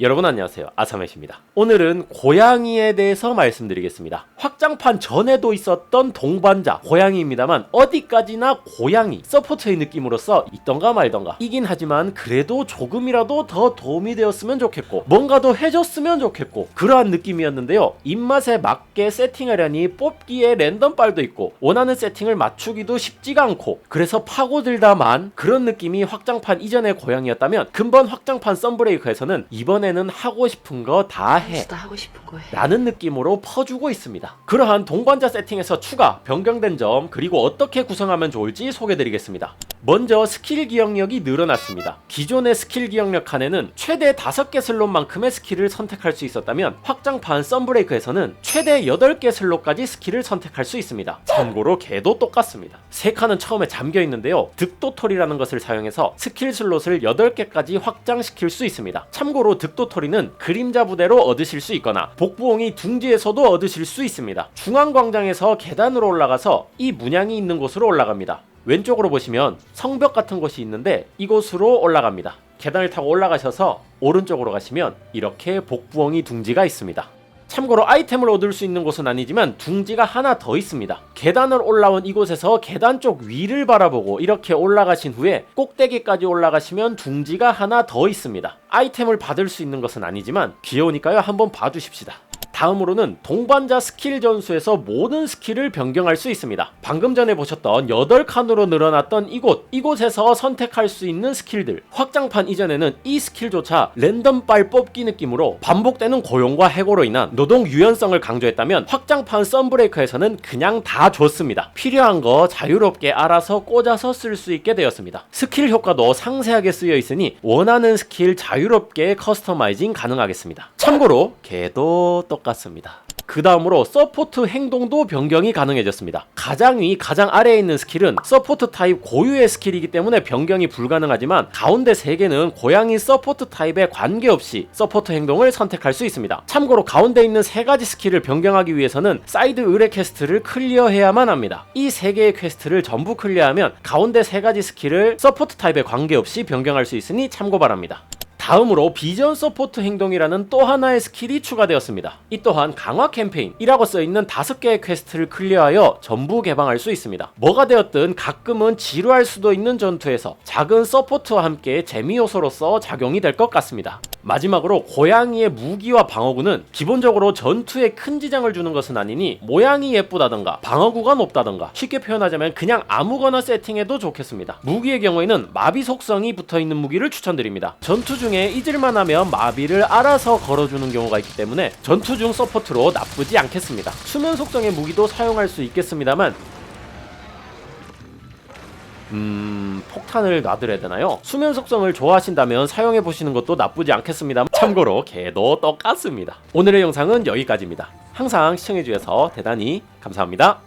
여러분 안녕하세요. 아사메시입니다. 오늘은 고양이에 대해서 말씀드리겠습니다. 확장판 전에도 있었던 동반자 고양이입니다만 어디까지나 고양이 서포트의 느낌으로서 있던가 말던가. 이긴 하지만 그래도 조금이라도 더 도움이 되었으면 좋겠고 뭔가 더 해줬으면 좋겠고 그러한 느낌이었는데요. 입맛에 맞게 세팅하려니 뽑기에 랜덤 빨도 있고 원하는 세팅을 맞추기도 쉽지가 않고 그래서 파고들다만 그런 느낌이 확장판 이전의 고양이였다면 근본 확장판 썬브레이커에서는 이번 에는 하고 싶은 거 다 해. 다 하고 거예요. 라는 느낌으로 퍼주고 있습니다. 그러한 동반자 세팅에서 추가, 변경된 점, 그리고 어떻게 구성하면 좋을지 소개드리겠습니다. 먼저 스킬 기억력이 늘어났습니다. 기존의 스킬 기억력 칸에는 최대 5개 슬롯만큼의 스킬을 선택할 수 있었다면 확장판 썬브레이크에서는 최대 8개 슬롯까지 스킬을 선택할 수 있습니다. 참고로 걔도 똑같습니다. 세 칸은 처음에 잠겨 있는데요. 득도토리라는 것을 사용해서 스킬 슬롯을 8개까지 확장시킬 수 있습니다. 참고로 득도토리는 그림자 부대로 얻으실 수 있거나 복부홍이 둥지에서도 얻으실 수 있습니다. 중앙광장에서 계단으로 올라가서 이 문양이 있는 곳으로 올라갑니다. 왼쪽으로 보시면 성벽 같은 곳이 있는데 이곳으로 올라갑니다. 계단을 타고 올라가셔서 오른쪽으로 가시면 이렇게 복부엉이 둥지가 있습니다. 참고로 아이템을 얻을 수 있는 곳은 아니지만 둥지가 하나 더 있습니다. 계단을 올라온 이곳에서 계단 쪽 위를 바라보고 이렇게 올라가신 후에 꼭대기까지 올라가시면 둥지가 하나 더 있습니다. 아이템을 받을 수 있는 것은 아니지만 귀여우니까요 한번 봐주십시다. 다음으로는 동반자 스킬 전수에서 모든 스킬을 변경할 수 있습니다. 방금 전에 보셨던 8칸으로 늘어났던 이곳, 이곳에서 선택할 수 있는 스킬들. 확장판 이전에는 이 스킬조차 랜덤 빨 뽑기 느낌으로 반복되는 고용과 해고로 인한 노동 유연성을 강조했다면 확장판 썬브레이커에서는 그냥 다 줬습니다. 필요한 거 자유롭게 알아서 꽂아서 쓸 수 있게 되었습니다. 스킬 효과도 상세하게 쓰여 있으니 원하는 스킬 자유롭게 커스터마이징 가능하겠습니다. 참고로 걔도 똑같 습니다. 그 다음으로 서포트 행동도 변경이 가능해졌습니다. 가장 위, 가장 아래에 있는 스킬은 서포트 타입 고유의 스킬이기 때문에 변경이 불가능하지만 가운데 3개는 고양이 서포트 타입에 관계없이 서포트 행동을 선택할 수 있습니다. 참고로 가운데 있는 3가지 스킬을 변경하기 위해서는 사이드 의뢰 퀘스트를 클리어해야만 합니다. 이 3개의 퀘스트를 전부 클리어하면 가운데 3가지 스킬을 서포트 타입에 관계없이 변경할 수 있으니 참고 바랍니다. 다음으로 비전 서포트 행동이라는 또 하나의 스킬이 추가되었습니다. 이 또한 강화 캠페인이라고 써있는 다섯 개의 퀘스트를 클리어하여 전부 개방할 수 있습니다. 뭐가 되었든 가끔은 지루할 수도 있는 전투에서 작은 서포트와 함께 재미 요소로서 작용이 될 것 같습니다. 마지막으로 고양이의 무기와 방어구는 기본적으로 전투에 큰 지장을 주는 것은 아니니 모양이 예쁘다던가 방어구가 높다던가 쉽게 표현하자면 그냥 아무거나 세팅해도 좋겠습니다. 무기의 경우에는 마비 속성이 붙어있는 무기를 추천드립니다. 전투 중에 잊을만 하면 마비를 알아서 걸어주는 경우가 있기 때문에 전투 중 서포트로 나쁘지 않겠습니다. 수면 속성의 무기도 사용할 수 있겠습니다만 음, 폭탄을 놔드려야 되나요? 수면 속성을 좋아하신다면 사용해 보시는 것도 나쁘지 않겠습니다. 참고로 걔도 똑같습니다. 오늘의 영상은 여기까지입니다. 항상 시청해 주셔서 대단히 감사합니다.